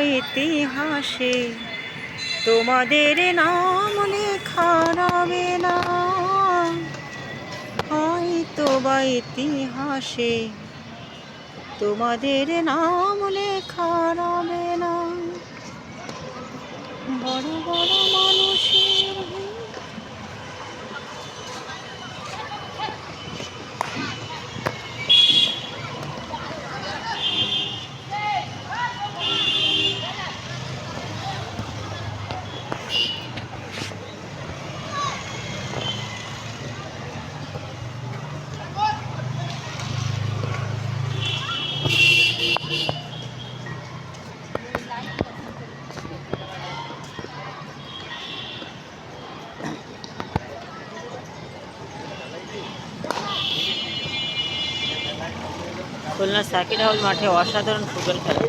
ইতিহাসে। তোমাদের নাম লেখা রবে না। হয়তো বা ইতিহাসে তোমাদের নাম লেখা খুলনা সার্কিট হাউস মাঠে অসাধারণ ফুটবল খেলা।